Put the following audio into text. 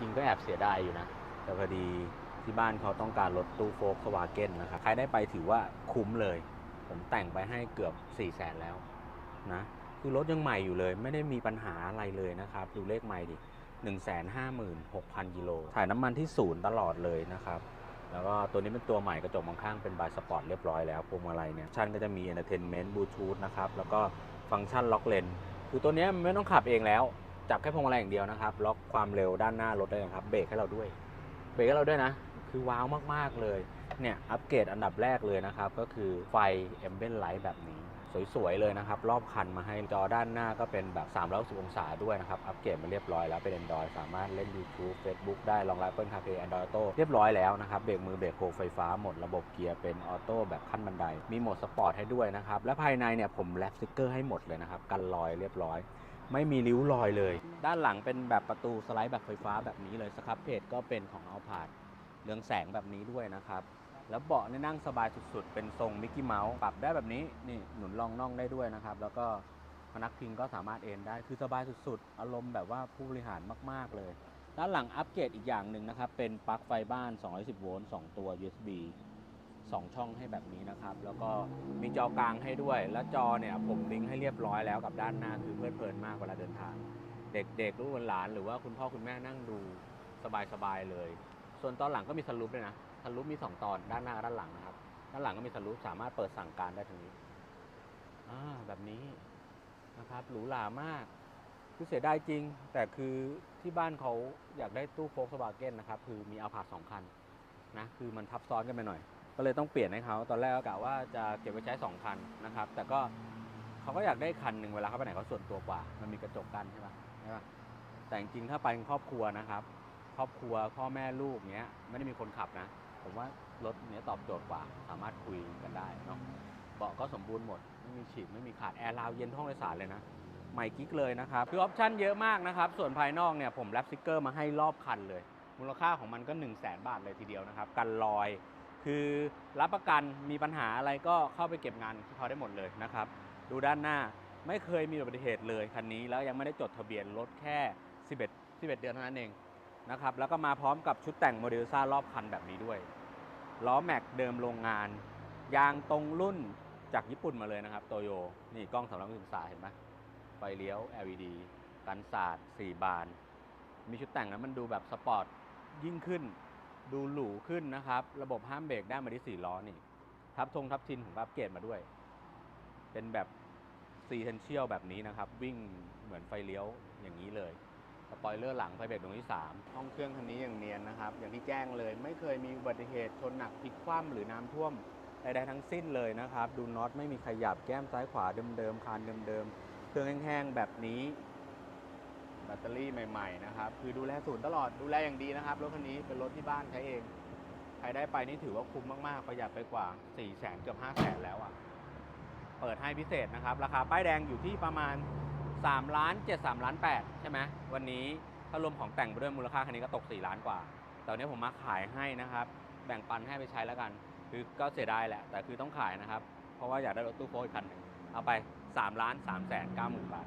ริง ๆ ก็แอบเสียดายอยู่นะ แต่พอดีที่บ้านเขาต้องการรถตู้โฟกสวาเกนนะครับใครได้ไปถือว่าคุ้มเลย ผมแต่งไปให้เกือบ4 0 0แสนแล้วนะคือรถยังใหม่อยู่เลย ไม่ได้มีปัญหาอะไรเลยนะครับ ดูเลขใหม่ดิ156,000กิโลถ่ายน้ำมันที่ศูนย์ตลอดเลยนะครับแล้วก็ตัวนี้เป็นตัวใหม่กระจกมองข้างเป็นบายสปอร์ตเรียบร้อยแล้วพวงมาลัยเนี่ยชั้นก็จะมี Entertainment Bluetooth นะครับ แล้วก็ฟังก์ชันล็อกเลนคือตัวนี้ไม่ต้องขับเองแล้ว จับแค่พวงมาลัยอย่างเดียวนะครับ ล็อกความเร็วด้านหน้ารถได้ครับ เบรกให้เราด้วย เบรกให้เราด้วยนะ คือว้าวมาก ๆ เลย เนี่ย อัปเกรดอันดับแรกเลยนะครับ ก็คือไฟ a m b i e n Light แบบนี้ สวยๆเลยนะครับ รอบคันมาให้จอด้านหน้าก็เป็นแบบ360องศาด้วยนะครับ อัปเกรดมาเรียบร้อยแล้วเป็น Android สามารถเล่น YouTube Facebook ได้รองรับ Apple CarPlay Android Auto เรียบร้อยแล้วนะครับ เบรกมือเบรกโคไฟฟ้าหมดระบบเกียร์เป็นออโต้แบบขั้นบันได มีโหมดสปอร์ตให้ด้วยนะครับ และภายในเนี่ยผมแรปสติกเกอร์ให้หมดเลยนะครับ กันรอยเรียบร้อยไม่มีริ้วรอยเลย ด้านหลังเป็นแบบประตูสไลด์แบบไฟฟ้าแบบนี้เลยสครับเพจก็เป็นของเอาผาดเรืองแสงแบบนี้ด้วยนะครับ แล้วเบาะนี่นั่งสบายสุดๆ เป็นทรงมิกกี้เมาส์ปรับได้แบบนี้นี่หนุนรองน่องได้ด้วยนะครับ แล้วก็พนักพิงก็สามารถเอนได้คือสบายสุดๆ อารมณ์แบบว่าผู้บริหารมากๆเลย ด้านหลังอัปเกรดอีกอย่างหนึ่งนะครับ เป็นปลั๊กไฟบ้าน 210 โวลต์ 2 ตัว USB 2 ช่องให้แบบนี้นะครับ แล้วก็มีจอกลางให้ด้วย แล้วจอเนี่ยผมลิงก์ให้เรียบร้อยแล้วกับด้านหน้าคือเพลิดเพลินมากเวลาเดินทาง เด็กๆลูกหลานหรือว่าคุณพ่อคุณแม่นั่งดูสบายๆเลย ส่วนตอนหลังก็มีสลูปด้วยนะ สลูปมี2ตอนด้านหน้าด้านหลังนะครับ ด้านหลังก็มีสลูปสามารถเปิดสั่งการได้ทางนี้อ่าแบบนี้นะครับหรูหรามากคือเสียดายจริง แต่คือที่บ้านเขาอยากได้ตู้โฟล์กสวาเก้นนะครับ คือมีอาพาสองคันนะคือมันทับซ้อนกันไปหน่อย ก็เลยต้องเปลี่ยนให้เขาตอนแรกก็กะว่าจะเก็บไว้ใช้ 2 คันนะครับ แต่ก็เขาก็อยากได้คันหนึ่งเวลาเขาไปไหนเขาส่วนตัวกว่า มันมีกระจกกันใช่ปะใช่ปะแต่จริงๆถ้าไปเป็นครอบครัวนะครับ ครอบครัวพ่อแม่ลูกเนี้ยไม่ได้มีคนขับนะ ผมว่ารถเนี้ยตอบโจทย์กว่า สามารถคุยกันได้เนาะเบาะก็สมบูรณ์หมด ไม่มีฉีกไม่มีขาดแอร์ราวเย็นห้องโดยสารเลยนะใหม่กิ๊กเลยนะครับ คือออปชั่นเยอะมากนะครับ ส่วนภายนอกเนี่ยผมแรปสติกเกอร์มาให้รอบคันเลย มูลค่าของมันก็ 1 0 0 0 0แบาทเลยทีเดียวนะครับ กันรอย คือรับประกันมีปัญหาอะไรก็เข้าไปเก็บงานที่เขาได้หมดเลยนะครับ ดูด้านหน้าไม่เคยมีอุบัติเหตุเลยคันนี้แล้วยังไม่ได้จดทะเบียนรถแค่ 11 11 เดือนเท่านั้นเองนะครับแล้วก็มาพร้อมกับชุดแต่งโมเดลซ่ารอบคันแบบนี้ด้วย ล้อแม็กเดิมโรงงาน ยางตรงรุ่นจากญี่ปุ่นมาเลยนะครับโตโยนี่กล้องสำหรับนักศึกษาเห็นไหมไฟเลี้ยว LED กันศาสตร์4บาน มีชุดแต่งแล้วมันดูแบบสปอร์ตยิ่งขึ้น ดูหรูขึ้นนะครับ ระบบห้ามเบรกได้มาที่4ล้อนี่ ทับทงทับทินของอัปเกรดมาด้วย เป็นแบบซีเทนเชียลแบบนี้นะครับ วิ่งเหมือนไฟเลี้ยวอย่างนี้เลย สปอยเลอร์หลังไฟเบรกตรงที่ 3 ห้องเครื่องคันนี้อย่างเนียนนะครับ อย่างที่แจ้งเลยไม่เคยมีอุบัติเหตุชนหนักพลิกคว่ำหรือน้ำท่วมใดๆทั้งสิ้นเลยนะครับ ดูน็อตไม่มีขยับแก้มซ้ายขวาเดิมๆ คานเดิมๆ เครื่องแห้งๆ แบบนี้แบตเตอรี่ใหม่ๆ นะครับ คือดูแลศูนย์ตลอดดูแลอย่างดีนะครับ รถคันนี้เป็นรถที่บ้านใช้เอง ใครได้ไปนี่ถือว่าคุ้มมากๆ ประหยัดไปกว่า 4 0 0แสนเกือบ5 0 0แสนแล้วอะ เปิดให้พิเศษนะครับ ราคาป้ายแดงอยู่ที่ประมาณ 3ล้าน7 3ล้าน8ใช่ไหมวันนี้ถ้ารวมของแต่งไปด้วยมูลค่าคันนี้ก็ตก 4 ล้านกว่า แต่วันนี้ผมมาขายให้นะครับ แบ่งปันให้ไปใช้แล้วกัน คือก็เสียดายแหละ แต่คือต้องขายนะครับ เพราะว่าอยากได้รถตู้โฟล์คันหนึ่งเอาไป 3 ล้าน3แสน9หมื่นบาท